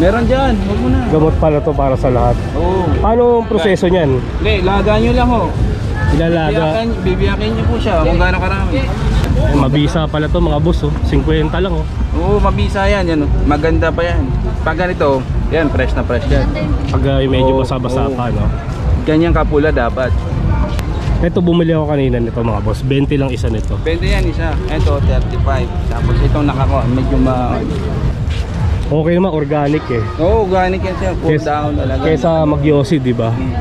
Meron dyan, huwag mo na. Gamot pala to para sa lahat. Oo. Paano ang proseso niyan? Hindi, laga nyo lang ho. Ilalaga. Bibiyakin, bibiyakin nyo po siya kung gaano karami. Eh, mabisa pala to mga boss oh. 50 lang oh. Oo, mabisa yan, yan. oh. Maganda pa yan. Pag ganito, yan, fresh na fresh yan. Pag uh, medyo Oo, basa-basa oo. pa no. Ganyan kapula dapat. Ito bumili ako kanina nito mga boss. 20 lang isa nito. Pwede yan isa. Ito, 35. Tapos itong nakako, medyo ma... Okay naman organic eh. Oo, organic yan siya. Cool down talaga. Kesa magyosi, di ba? Hmm.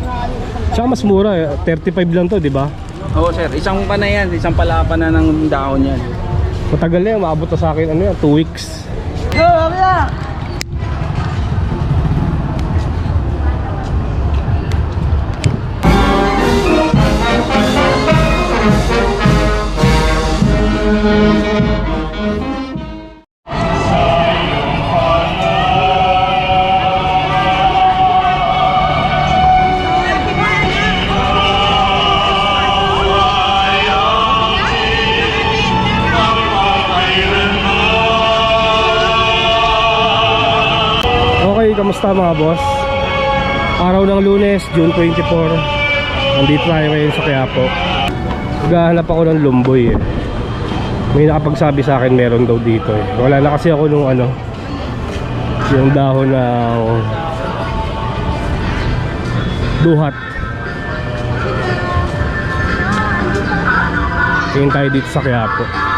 Tsaka mas mura eh. 35 lang to, di ba? Oo, sir. Isang pa na yan. Isang palapa na ng daon yan. Matagal na yan, maabot na sa akin ano yan, 2 weeks. Okay, kamusta mga boss? Araw ng lunes, June 24 Nandito tayo ngayon sa Quiapo. Naghahanap ako ng lumboy eh. May nakapagsabi sa akin meron daw dito eh. Wala na kasi ako nung ano Yung dahon ng Duhat. Tingin tayo dito sa Quiapo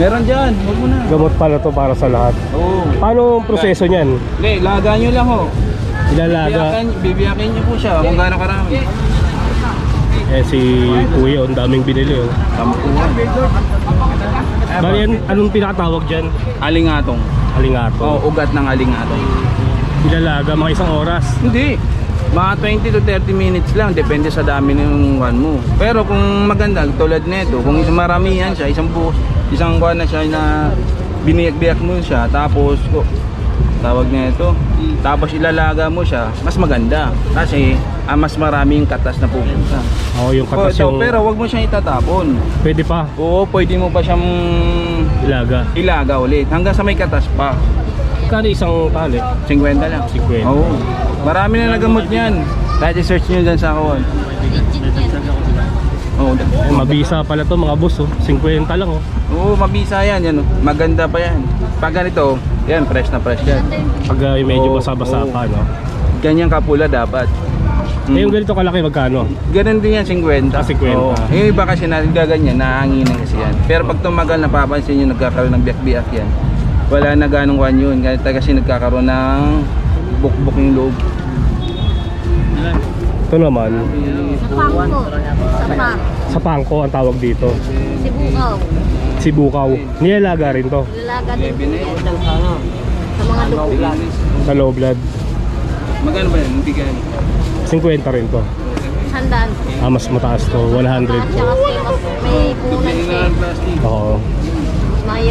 Meron dyan, huwag mo na. Gamot pala to para sa lahat Oo. Paano ang proseso niyan? Hindi, laga nyo lang ho. Ilalaga Bibiyakin, bibiyakin nyo po siya kung gaano karami. Eh si Kuya, ang daming binili oh. Sampuan. Bali yan, anong pinakatawag dyan? Alingatong. Alingato. Oo, ugat ng alingatong. Ilalaga mga isang oras. Hindi. Mga 20 to 30 minutes lang, depende sa dami ng one mo. Pero kung maganda, tulad nito, kung maramihan siya, isang buhos, isang kuha na siya na biniyak-biyak mo siya, tapos oh, tawag nito, tapos ilalaga mo siya, mas maganda. Kasi ah, mas maraming katas na pupunta. Oo, yung Oh, katas ito, yung... pero wag mo siyang itatapon. Pwede pa. Oo, pwede mo pa siyang Ilaga. ilaga ulit hanggang sa may katas pa. Kano isang tali? 50 lang. 50. Oo. Marami na nagamot niyan. Kahit i-search niyo dyan sa kawan. Da- Eh, mabisa pala to mga boss oh. 50 lang oh. Oo, mabisa yan, yan. oh. Maganda pa yan. Pag ganito, yan, fresh na fresh yan. Pag uh, medyo Oo, basa-basa oo. pa no. Ganyan kapula dapat. Eh yung ganito kalaki magkano? Ganun din yan, 50. Ah, 50. Oo. Yung iba kasi nagaganyan, nahanginan kasi yan. Pero pag tumagal, napapansin nyo, nagkakaroon ng biyak-biyak yan. Wala na ganong one yun. Kahit kasi nagkakaroon ng bukbuk yung loob. Ito naman, Sa pangko. Sa pang. sa pangko ang tawag dito. Sibukaw. Sibukaw. Nilalaga rin to. Lalaga din sa mga dugo. Sa low blood. Magkano ba yan? Hindi ganun. 50 rin to. Handaan. Ah, mas mataas to. 100. At saka mas may punan siya. na ng plastic. Oo. Mas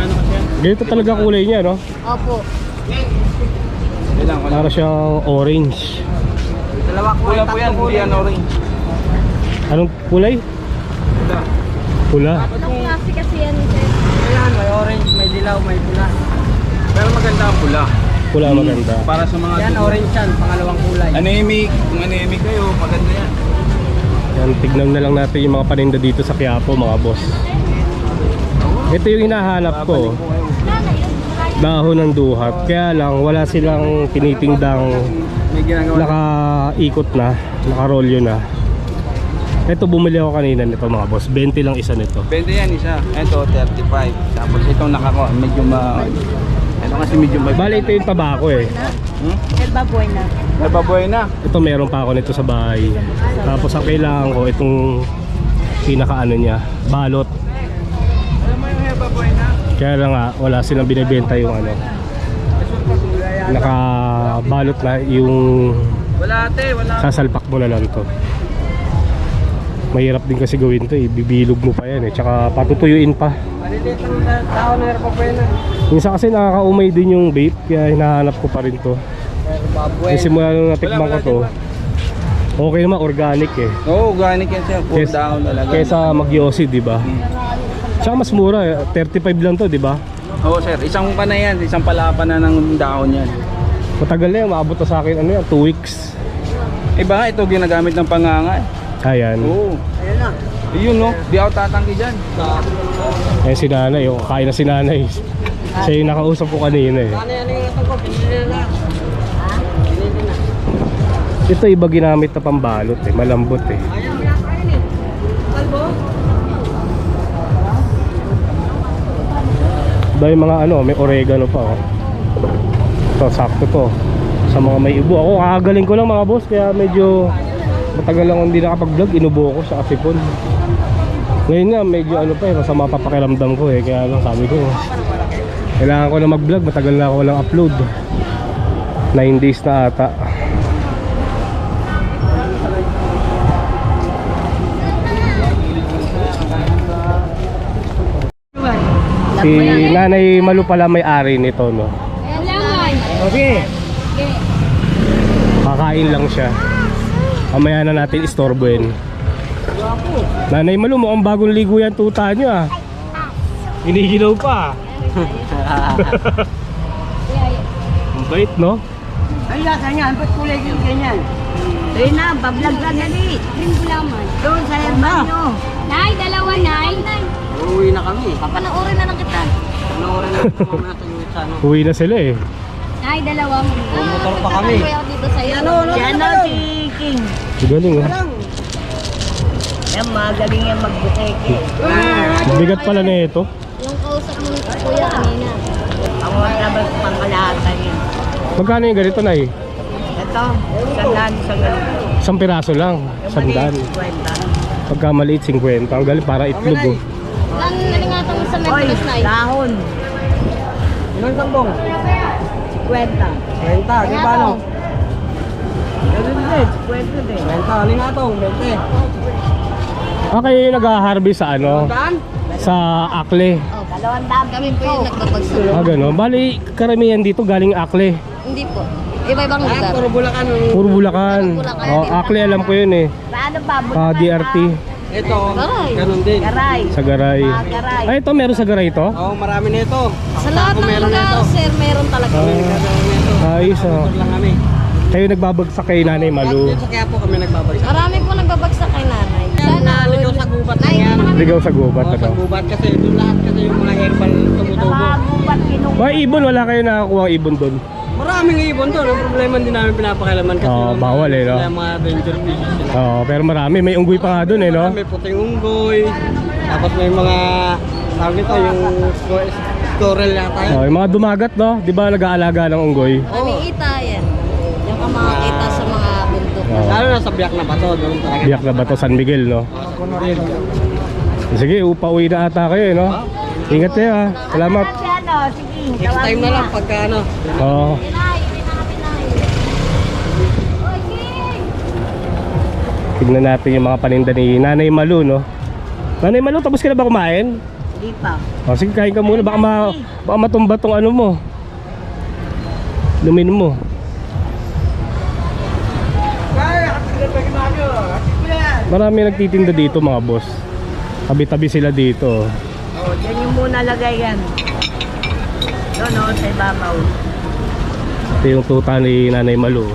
mahirap gawin. matinik. Ganito talaga kulay niya no? Opo. Para siyang orange. Dalawa ko Pula po yan, hindi yan orange. Anong kulay? Pula. Pula. Anong klase kasi yan? sir? Ayan, may orange, may dilaw, may pula. Pero maganda ang pula. Pula maganda. Para sa mga Yan, dugo. orange yan, pangalawang kulay. Anemic, kung anemic kayo, maganda yan. Yan, tignan na lang natin yung mga paninda dito sa Quiapo mga boss. Ito yung hinahanap ko. Dahon ng duhat. Kaya lang wala silang ginagawa. nakaikot na, nakarolyo na. Ito bumili ako kanina nito mga boss. 20 lang isa nito. Pwede yan isa. Ito, 35. Tapos itong nakako, medyo ma... Ito kasi medyo ma... Bali ito yung tabako eh. Hmm? Elba buena. Nababoy na. Ito meron pa ako nito sa bahay. Tapos ang kailangan ko itong pinaka ano niya, balot. Kaya lang nga wala silang binebenta yung ano. Nakabalot na yung Wala ate, wala. sasalpak mo na lang to. Mahirap din kasi gawin to eh. Bibilog mo pa yan eh. Tsaka patutuyuin pa. Tao na yan. Minsan kasi nakakaumay din yung vape. Kaya hinahanap ko pa rin to. Kasi simula nung natikman ko to. Okay naman organic eh. Oo, organic yan siya. Cool down talaga. Kesa magyosi, di ba? Hmm. Tsaka mas mura eh. 35 lang to, di ba? Oo sir, isang pa na yan, isang palapa na ng dahon yan. Matagal na yan, maabot na sa akin ano yan, 2 weeks. Iba nga ito ginagamit ng panganga eh. Ayan. Oo. Ayun na. Yun no, di ako tatanggi dyan. Ayan si nanay, oh, kain na si nanay. Siya yung nakausap ko kanina eh. Ano yan yung ito ko? Pinili na lang. Ito iba ginamit na pambalot eh, malambot eh. Ayaw, Dahil mga ano, may oregano pa oh. Ito, sakto to. Sa mga may ibo. Ako, kakagaling ko lang mga boss, kaya medyo matagal lang hindi nakapag-vlog. Inubo ko sa asipon. Ngayon nga, medyo ano pa eh, masama pa pakiramdam ko eh. Kaya lang sabi ko, kailangan ko na mag-vlog. Matagal na ako walang upload. 9 days na ata. Si Nanay Malu pala may-ari nito, no? Okay. Kakain lang siya. Mamaya na natin istorbohin. Nanay Malu, mukhang bagong ligo yan tuta nyo ah. Inigilaw pa. Ang bait, no? Ay, lasa niya. Ba't kulay yung ganyan? Ayun na. Ring gulaman. Doon sa banyo. Nay, dalawa, nay. Uuwi na kami. papanoorin na lang kita. Panoorin na ito mamaya sa yung ano. Uwi na sila eh. Nay, dalawa mo. Bumotor pa kami. Kaya ako dito sa'yo. Ano, ano, Si ano, ano, ano? si King. Galing. Lang. Yan, magaling yan magbuteke. Bigat pala na ito. Yung kausap mo ni kuya kanina. Ang labas pangkalahatan yan. Magkano yung ganito na eh? Ito, sandaan sa ganun. Isang piraso lang. Sandaan. Kwenta. Pagka maliit, 50. Ang galing para itlog oh. Na Dahon. Ilang sambong? Kwenta. Renta, di ba ano? Ganun din, kwenta din. Renta, lingatong, 20. Ah, kayo yung nag-harvest sa ano? Sa Akle. Oh, dalawang daan kami po yung nagbabagsak. Ah, gano'n. Bali, karamihan dito galing Akle. Hindi po. Iba-ibang Ah, lugar. puro Bulacan. Puro Bulacan. Oh, Akle alam ko yun eh. Paano ba? Ah, DRT. Ito, Garay. ganun din. Garay. Sa Garay. Ah, Garay. Ay, ito meron sa Garay ito? Oo, marami na ito. Sa lahat Ako ng meron lugar, sir, meron talaga. Ah. Nagkakaroon nito. Ayos ah. Motor lang kami. Kayo nagbabagsak kay Nanay Malu. Dito sa kaya po kami nagbabagsak. Marami po nagbabagsak kay nanay. Sana, ligaw sa gubat na yan. Ligaw sa gubat Oo, sa ano. gubat kasi doon lahat kasi yung mga herbal tumutubo. Nakagubat kinung. Mga ibon, wala kayo nakakuha ibon doon. Maraming ibon doon. Ang problema hindi namin pinapakialaman kasi Oo, yung bawal eh, no? sila mga danger fishes sila. Oo, pero marami. May unggoy pa nga doon eh, no? May puting unggoy. Tapos may mga tawag nito yung squir- squirrel yata yun. Oh, yung mga dumagat, no? Di ba nag-aalaga ng unggoy? Daming ita yan. Yung ka mga kita sa mga bundok. Oo. Lalo na sa biyak na bato doon talaga. Biyak na ba to San Miguel, no? Sige, upauwi na ata kayo, eh, no? Ingat kayo, ha? Salamat. Si ano, sige. Next time na lang pagka ano. Oo. Pinay, pinay, pinay. Oy, King! Tignan natin yung mga paninda ni Nanay Malu, no? Nanay Malu, tapos ka na ba kumain? Hindi pa. O, sige, kain ka muna. Baka, ma baka matumba tong ano mo. Lumin mo. Marami nagtitinda dito, mga boss. Tabi-tabi sila dito. Oh, dyan yung muna lagay yan. Doon, oh, sa ibabaw. Ito yung tuta ni Nanay Malu.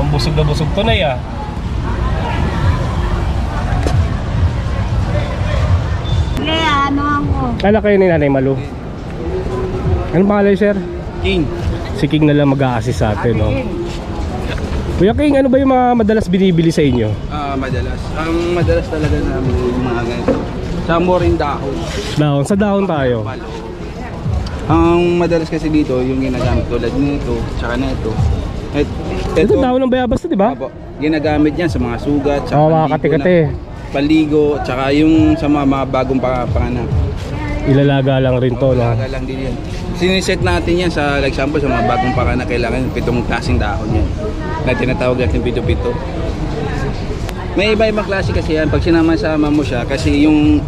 Ang busog na busog to na ya. Kala kayo ni Nanay Malu. Anong pangalan sir? King. Si King na lang mag-a-assist sa atin, no? Kuya King, ano ba yung mga madalas binibili sa inyo? Ah, madalas. Ang madalas talaga namin yung mga ganito. Sa moring dahon. Dahon, sa dahon tayo. Palo. Ang madalas kasi dito, yung ginagamit tulad nito, tsaka nito. Et, Ito dahon ng bayabas to, di ba? Apo, ginagamit yan sa mga sugat, sa Oo, mga kati-kati. na- Paligo, tsaka yung sa mga, mga bagong pa- panganak. Ilalaga lang rin to, no? Alaga lang din yan. Siniset natin yan sa, like example, sa mga bagong panganak, kailangan pitong klaseng dahon yan. Na tinatawag natin pito-pito. May iba-ibang klase kasi yan. Pag sinama-sama mo siya, kasi yung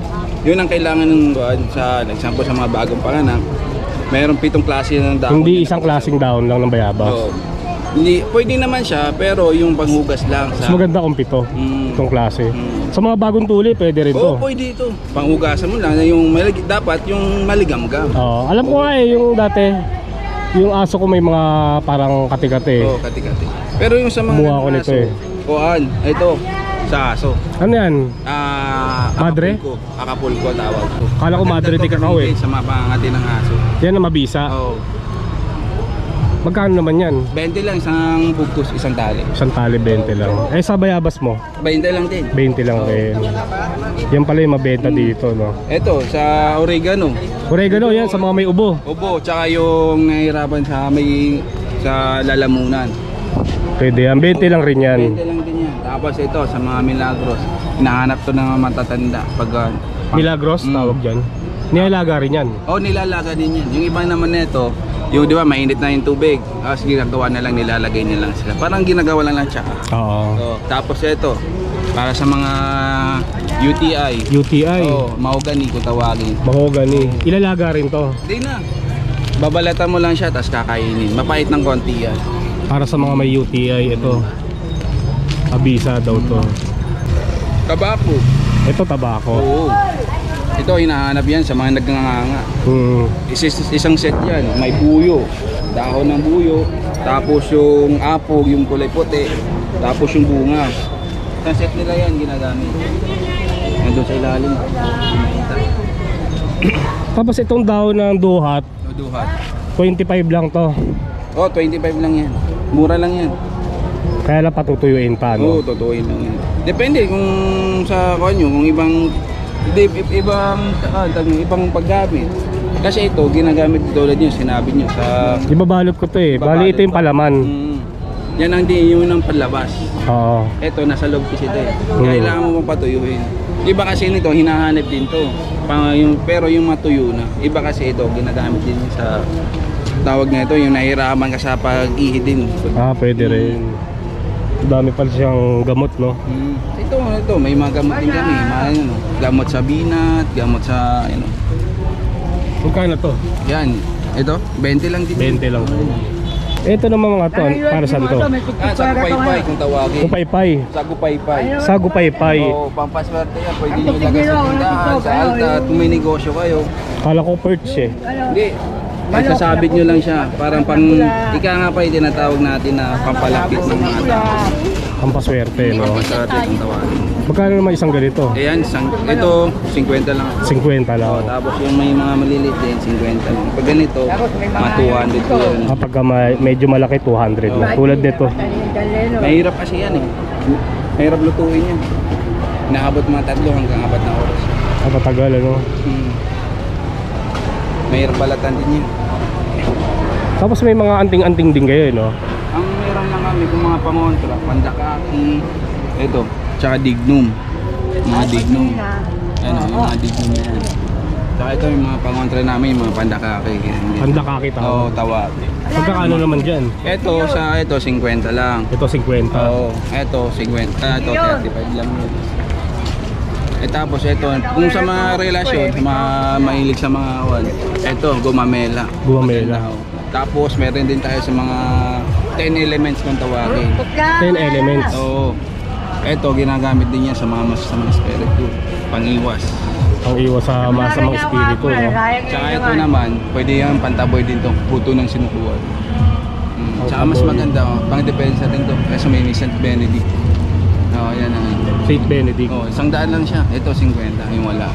yun ang kailangan ng uh, sa like example sa mga bagong panganak. Mayroong pitong klase ng dahon. Hindi isang klaseng dahon lang ng bayabas. Oo. Hindi, pwede naman siya, pero yung panghugas lang Mas sa... maganda kung pito. Mm. Itong klase. Mm. Sa mga bagong tuli, pwede rin to. Oo, pwede ito. Panghugasan mo lang, yung malig, dapat yung maligam-gam. Oo. alam ko nga eh, yung dati, yung aso ko may mga parang kati-kati. Oo, kati-kati. Pero yung sa mga Kumuha ko nito eh. kuhaan, ito, sa aso. Ano yan? Ah, Madre? Acapulco. Acapulco tawag ko. Kala ko madre di kakao eh. Sa mga pangangati ng aso. Yan na mabisa. Oo. Magkano naman yan? 20 lang isang bugtos, isang tali. Isang tali 20 lang. Eh sa bayabas mo, 20 lang din. 20 lang rin. Yan pala yung mabenta dito, no? Ito, sa oregano. Oregano, yan sa mga may ubo. Ubo, tsaka yung nahihirapan sa may sa lalamunan. Pwede yan. 20 lang rin yan. 20 lang din yan. Tapos ito, sa mga milagros. Hinahanap to ng matatanda. Pag, pang- Milagros, Mm. tawag dyan. Nilalaga rin yan. Oh, nilalaga din yan. Yung iba naman nito, yung di ba mainit na yung tubig. Tapos ginagawa na lang, nilalagay nila lang sila. Parang ginagawa lang lang tsaka. Oo. Oh, tapos ito, para sa mga UTI. UTI. Oh, mahogany kung tawagin. Mahogany. Ilalaga rin to. Hindi na. Babalatan mo lang siya, tapos kakainin. Mapait ng konti yan. Para sa mga may UTI, ito. Abisa daw to. Tabako. Ito tabako. Oo. Ito, hinahanap yan sa mga nagnganganga. Hmm. Is- isang set yan. May buyo. Dahon ng buyo. Tapos yung apog, yung kulay puti. Tapos yung bunga. Isang set nila yan ginagamit. Nandun sa ilalim. Tapos itong daw ng duhat, Duduhat. 25 lang to. Oh, 25 lang yan. Mura lang yan. Kaya lang patutuyuin pa, Oo, no? totoo yun lang yan. Depende kung sa kanyo, kung ibang ibang ah, tawag- ibang paggamit. Kasi ito, ginagamit tulad nyo, sinabi nyo sa... Di ba balot ko to eh. Bali ito yung palaman. Mm, yan ang di yun ang palabas. Oo. Ito, nasa loob kasi ito eh. Mm. Kailangan mo pang patuyuin. Iba kasi nito, hinahanap din to. Pang, yung, pero yung matuyo na. Iba kasi ito, ginagamit din sa tawag na ito, yung nahiraman ka sa pag-ihi din. Ah, pwede rin. Dami pala siyang gamot, no? Mm. Ito, ito, may mga gamot din kami. Mga, ano, gamot sa binat, gamot sa, ano. Magkano to? Yan, ito, 20 lang din. 20 lang. Ito naman mga to, para saan to? Ah, sa kung tawagin. Kupaypay. Sa kupaypay. Sagupaypay. Oo, pampaswerte yan. Pwede nyo ilagay sa tindahan, sa alta, at may negosyo kayo. Kala ko perch eh. Hindi. Magsasabit nyo lang siya. Parang pang, ika nga pa yung tinatawag natin na pampalapit ng mga tao. Ang paswerte, no? Pampaswerte kung tawagin. Magkano naman isang ganito? Ayan, isang, ito, 50 lang. 50 lang. Oh, tapos yung may mga maliliit din, 50 lang. Pag ganito, mga 200 po yun. Kapag ka ma- medyo malaki, 200 na. Tulad nito. Mahirap kasi yan eh. Mahirap lutuin yan. Inaabot mga tatlo hanggang apat na oras. Ang patagal, ano? Hmm. Mahirap balatan din yan. Tapos may mga anting-anting din kayo, no? Ang meron lang kami kung mga pangontra, pandakaki, ito, tsaka dignum. Mga dignum. Ano, yung mga dignum na yan. Tsaka ito yung mga pangontra namin, yung mga pandakaki. Pandakaki Oo, tawag. tawag. Pagkakano naman dyan? Ito, sa ito, 50 lang. Ito 50. Oo, ito, 50. Ah, ito, 35 lang yun. Eh tapos ito, kung sa mga relasyon, mga mahilig sa mga awan, ito, gumamela. Gumamela. Maganda, oh. Tapos meron din tayo sa mga 10 elements kung tawagin. 10 elements. Oo. Ito, ginagamit din yan sa mga masasamang espiritu. Pangiwas. Ang iwas sa masamang espiritu, no? Tsaka ito naman, pwede yan pantaboy din to puto ng sinukuan. Mm. Tsaka mas maganda, oh, pang depensa din to. Kasi may St. Benedict. Oo, yan ang Saint Benedict. Oh, isang daan lang siya. Ito 50, yung wala.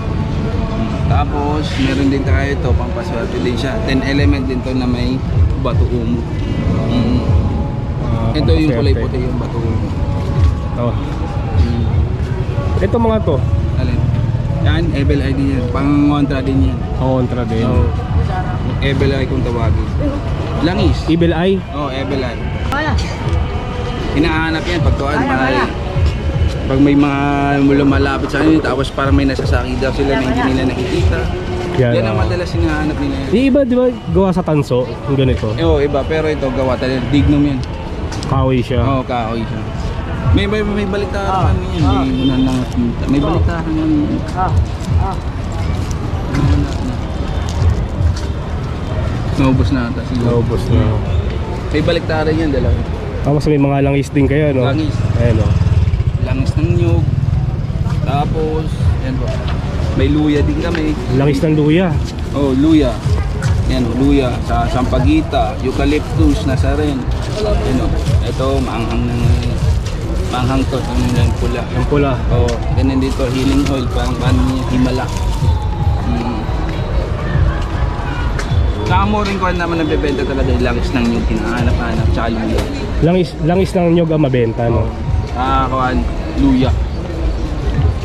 Tapos, meron din tayo ito, pampaswerte din siya. 10 element din to na may bato umo. Mm. Ah, Ito yung kulay puti yung bato umo. Ito. Mm. Ito mga to. Alin? Yan, Ebel ID yan. Pang-kontra din yan. Kontra din. Oh. Ebel ID kung tawagin. Langis. Evil Eye. Oh, Ebel ID. Hinahanap yan pag tuwan. Para, pag may mga lumalapit sa kanila, tapos parang may nasasakit daw sila na hindi nila nakikita. Yan, Yan ang madalas hinahanap nila yan. Yung iba, di ba, gawa sa tanso. Yung ganito. Eh, oh, iba. Pero ito, gawa talaga. Dignum yan. Kahoy siya. Oo, oh, kahoy siya. May, may, may baliktaran kami yan. May, una lang, may baliktaran yan. Naubos na ata siguro. Naubos na. May baliktaran yan, dalawa. Tapos may mga langis din kayo, no? Langis. Ayan, no? Langis ng nyug. Tapos, yan po. May luya din kami. Langis ng luya. Oh, luya. Yan, oh, luya. Sa sampagita, eucalyptus, nasa rin. Yan o. Ito, maanghang ng maanghang to. Yung yung pula. Ang pula. Oh, ganyan dito, healing oil. Parang paano niya, himala. Mm. Saka mo rin ko naman nabebenta talaga yung langis ng yung kinahanap-hanap. Tsaka luya. Langis, langis ng nyog ang mabenta, no? Ah, kawan, luya.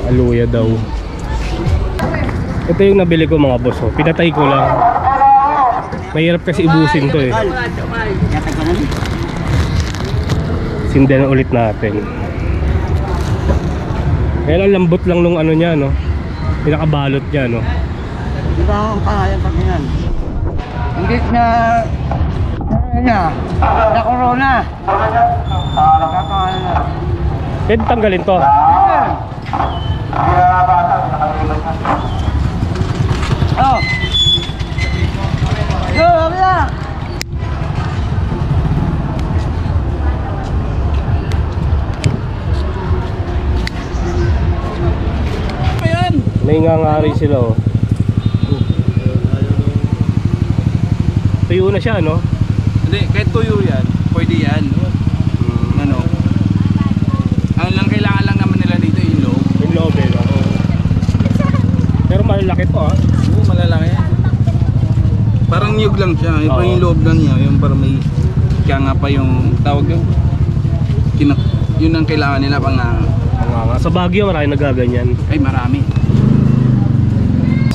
Aluya daw. Ito yung nabili ko mga boss. Oh. Pinatay ko lang. Mahirap kasi ibusin to eh. Sindan ulit natin. Kaya lang lambot lang nung ano niya, no? Pinakabalot niya, no? Di ba ang pangalan pag yan? Hindi na... Ano na? Na corona. Nakapangalan na. Pwede tanggalin to. Oh! Yo, na! Ayan! May ngangari sila, oh. Tuyo na siya, no? Hindi, kahit tuyo yan, pwede yan. Ano? Ang lang kailangan lang naman nila dito yung loob. Yung loob, eh, no? Pero malalaki to, ah. Oo, malalaki yan. Parang niyog lang siya. Yung, Oo. yung loob lang niya. Yung parang may kaya nga pa yung tawag yun. Kinak yun ang kailangan nila pang ah, nga. Sa Baguio, marami nagaganyan. ay marami.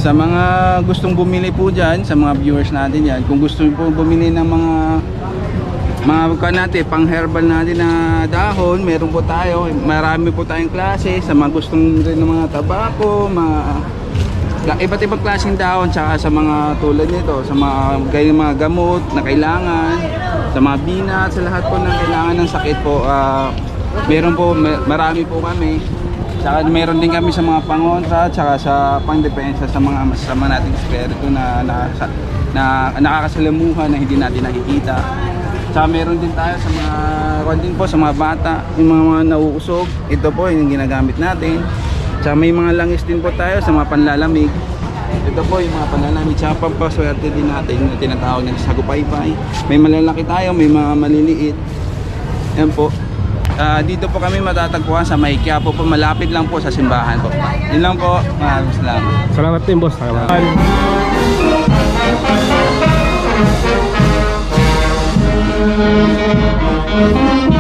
Sa mga gustong bumili po dyan, sa mga viewers natin yan, kung gusto po bumili ng mga mga kuha natin, pang herbal natin na dahon, meron po tayo. Marami po tayong klase sa mga gustong rin ng mga tabako, mga ga- iba't ibang klaseng dahon tsaka sa mga tulad nito, sa mga gaya mga gamot na kailangan, sa mga binat, sa lahat po ng kailangan ng sakit po. ah, meron po, ma- marami po kami. Tsaka meron din kami sa mga pangontra, tsaka sa pangdepensa sa mga masasama nating espiritu na, na, na nakakasalamuhan na hindi natin nakikita. Tsaka meron din tayo sa mga, din po, sa mga bata, yung mga, mga nauusog. Ito po yung ginagamit natin. Tsaka may mga langis din po tayo sa mga panlalamig. Ito po yung mga panlalamig. Tsaka pampaswerte din natin na tinatawag ng sagupaypay. May malalaki tayo, may mga maliliit. Yan po. Ah, dito po kami matatagpuan sa May Quiapo po. Malapit lang po sa simbahan po. Yun lang po. Maraming salamat. Salamat din, boss. Salamat. Música